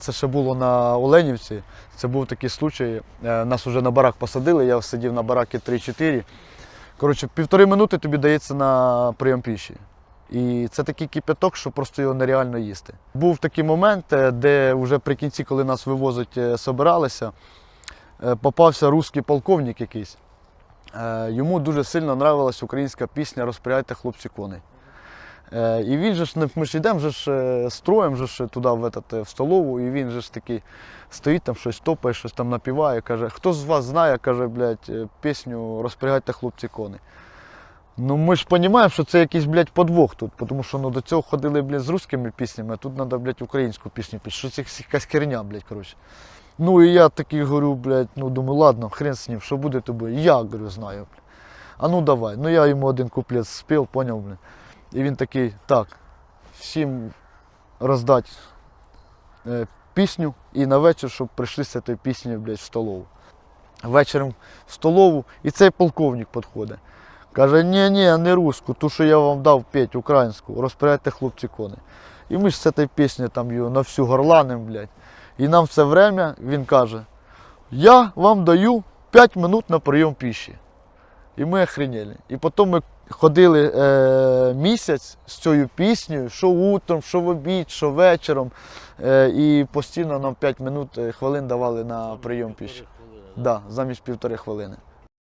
Це ще було на Оленівці. Це був такий случай. Е, Нас вже на барак посадили, я сидів на баракі 3-4. Коротше, півтори минути тобі дається на прийом піші. І це такий кипяток, що просто його нереально їсти. Був такий момент, е, де вже при кінці, коли нас вивозить, е, собиралися, попався русський полковник якийсь. Йому дуже сильно нравилась українська пісня Розпряйте хлопці коней. Е, І він же ж, ми ж йдемо же ж е, строєм же ж туди в, этот, е, в столову, і він же ж такий стоїть там щось топає, щось там напіває, каже, хто з вас знає, каже, блядь, пісню Розпрягайте хлопці коней. Ну ми ж розуміємо, що це якийсь, блядь, подвох тут, тому що ну, до цього ходили, блядь, з русскими піснями, а тут треба, блядь, українську пісню піти. Що це якась херня, блядь, коротше. Ну і я такий говорю, блядь, ну думаю, ладно, хрен з ним, що буде, то буде. Я говорю, знаю, блядь. А ну давай. Ну я йому один куплет спів, поняв, блядь. І він такий, так, всім роздати е, пісню і на вечір, щоб прийшли з цією піснею, блядь, в столову. Вечором в столову, і цей полковник підходить. Каже, ні, ні, не русську, ту, що я вам дав петь українську, розпорядьте хлопці кони. І ми ж з цієї пісні там його на всю горланим, блядь. І нам все время він каже, я вам даю 5 минут на прийом піші. І ми охренели. І потім ми ходили е, місяць з цією піснею, що утром, що в обід, що вечором. Е, і постійно нам 5 минут е, хвилин давали на прийом піші. Да, замість півтори хвилини.